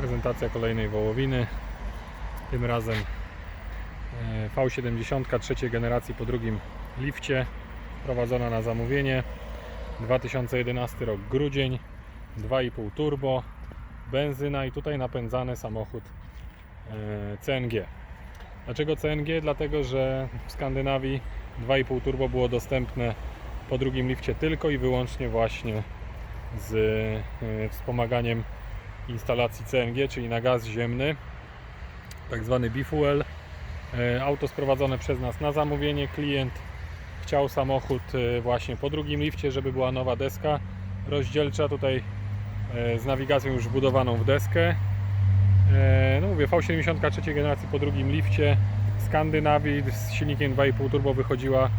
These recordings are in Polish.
Prezentacja kolejnej wołowiny. Tym razem e, V70 trzeciej generacji po drugim lifcie. Prowadzona na zamówienie. 2011 rok grudzień. 2,5 turbo. Benzyna i tutaj napędzany samochód e, CNG. Dlaczego CNG? Dlatego, że w Skandynawii 2,5 turbo było dostępne po drugim lifcie tylko i wyłącznie właśnie z e, wspomaganiem instalacji CNG, czyli na gaz ziemny, tak zwany bifuel. E, Auto sprowadzone przez nas na zamówienie. Klient chciał samochód e, właśnie po drugim lifcie, żeby była nowa deska rozdzielcza tutaj e, z nawigacją już wbudowaną w deskę. No mówię, V70 trzeciej generacji po drugim lifcie Skandynawii z silnikiem 2,5 turbo wychodziła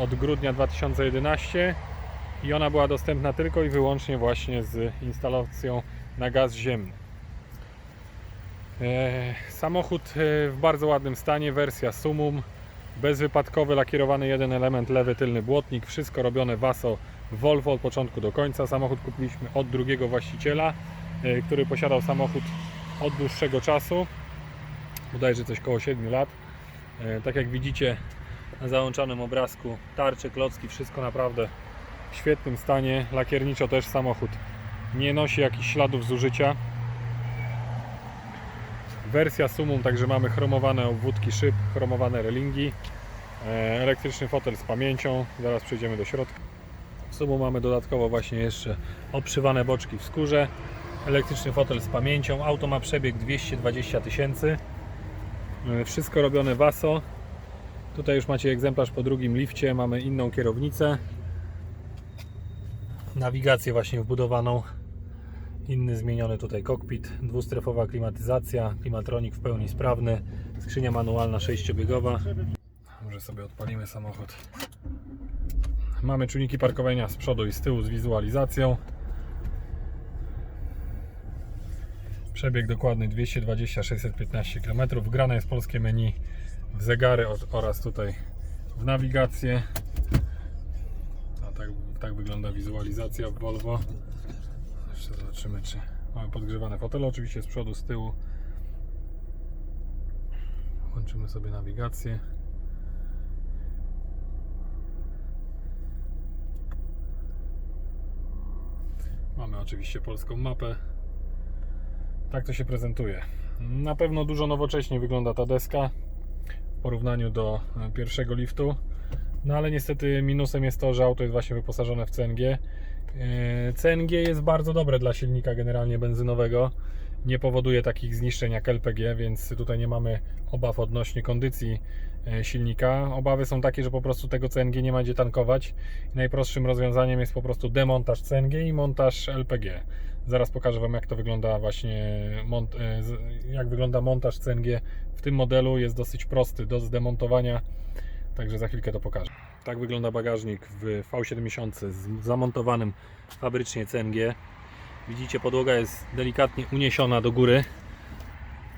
od grudnia 2011 i ona była dostępna tylko i wyłącznie właśnie z instalacją na gaz ziemny. E, Samochód e, w bardzo ładnym stanie, wersja Sumum, bezwypadkowy, lakierowany jeden element, lewy tylny błotnik, wszystko robione Vaso Volvo od początku do końca. Samochód kupiliśmy od drugiego właściciela, e, który posiadał samochód od dłuższego czasu, bodajże coś koło 7 lat. Tak jak widzicie na załączonym obrazku, tarcze, klocki, wszystko naprawdę w świetnym stanie. Lakierniczo też samochód nie nosi jakichś śladów zużycia. Wersja Sumum, także mamy chromowane obwódki szyb, chromowane relingi, e, elektryczny fotel z pamięcią, zaraz przejdziemy do środka. W Sumum mamy dodatkowo właśnie jeszcze obszywane boczki w skórze, elektryczny fotel z pamięcią, auto ma przebieg 220 tysięcy, E, wszystko robione Vaso. Tutaj już macie egzemplarz po drugim lifcie, mamy inną kierownicę, nawigację właśnie wbudowaną inny zmieniony tutaj kokpit, dwustrefowa klimatyzacja, klimatronik w pełni sprawny, skrzynia manualna sześciobiegowa. Może sobie odpalimy samochód. Mamy czujniki parkowania z przodu i z tyłu z wizualizacją. Przebieg dokładny 220 615 km. Wgrane jest polskie menu w zegary oraz tutaj w nawigację. Tak, wygląda wizualizacja w Volvo. Jeszcze zobaczymy, czy mamy podgrzewane fotele. Oczywiście z przodu, z tyłu. Włączymy sobie nawigację. Mamy oczywiście polską mapę. Tak to się prezentuje. Na pewno dużo nowocześniej wygląda ta deska porównaniu do e, pierwszego liftu. No ale niestety minusem jest to, że auto jest właśnie wyposażone w CNG. E, CNG jest bardzo dobre dla silnika generalnie benzynowego. Nie powoduje takich zniszczeń jak LPG, więc tutaj nie mamy obaw odnośnie kondycji e, silnika. Obawy są takie, że po prostu tego CNG nie ma gdzie tankować. Najprostszym rozwiązaniem jest po prostu demontaż CNG i montaż LPG. Zaraz pokażę Wam jak to wygląda właśnie e, jak wygląda montaż CNG w tym modelu. Jest dosyć prosty do zdemontowania. Także za chwilkę to pokażę. Tak wygląda bagażnik w V70 z zamontowanym fabrycznie CNG. Widzicie, podłoga jest delikatnie uniesiona do góry,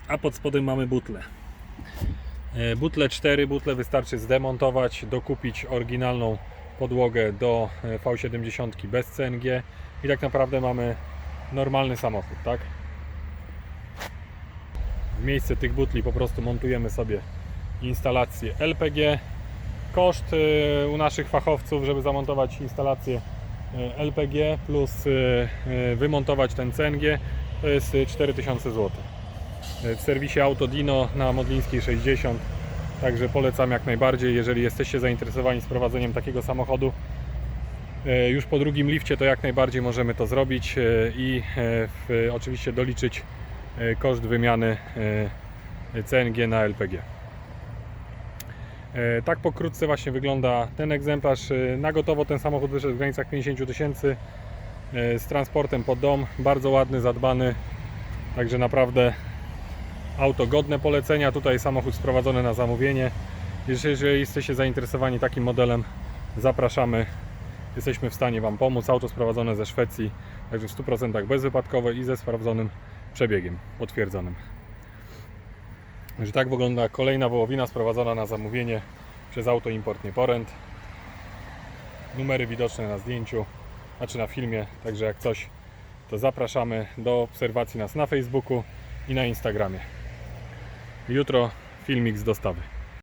a pod spodem mamy butle. E, Butle 4, butle wystarczy zdemontować, dokupić oryginalną podłogę do e, V70 bez CNG i tak naprawdę mamy normalny samochód, tak? W miejsce tych butli po prostu montujemy sobie instalację LPG. Koszt y, u naszych fachowców, żeby zamontować instalację y, LPG plus y, wymontować ten CNG to jest y, 4000 zł. W serwisie Autodino na Modlińskiej 60. Także polecam jak najbardziej, jeżeli jesteście zainteresowani sprowadzeniem takiego samochodu już po drugim lifcie, to jak najbardziej możemy to zrobić y, i y, w, oczywiście doliczyć koszt wymiany CNG na LPG. E, Tak pokrótce właśnie wygląda ten egzemplarz. E, Na gotowo ten samochód wyszedł w granicach 50 tysięcy e, z transportem pod dom. Bardzo ładny, zadbany. Także naprawdę auto godne polecenia. Tutaj samochód sprowadzony na zamówienie. Jeżeli jesteście zainteresowani takim modelem, zapraszamy. Jesteśmy w stanie Wam pomóc. Auto sprowadzone ze Szwecji, także w 100% bezwypadkowe i ze sprawdzonym przebiegiem potwierdzonym. Że tak wygląda kolejna wołowina sprowadzona na zamówienie przez Auto Import Nieporęt. Numery widoczne na zdjęciu, znaczy na filmie, także jak coś, to zapraszamy do obserwacji nas na Facebooku i na Instagramie. Jutro filmik z dostawy.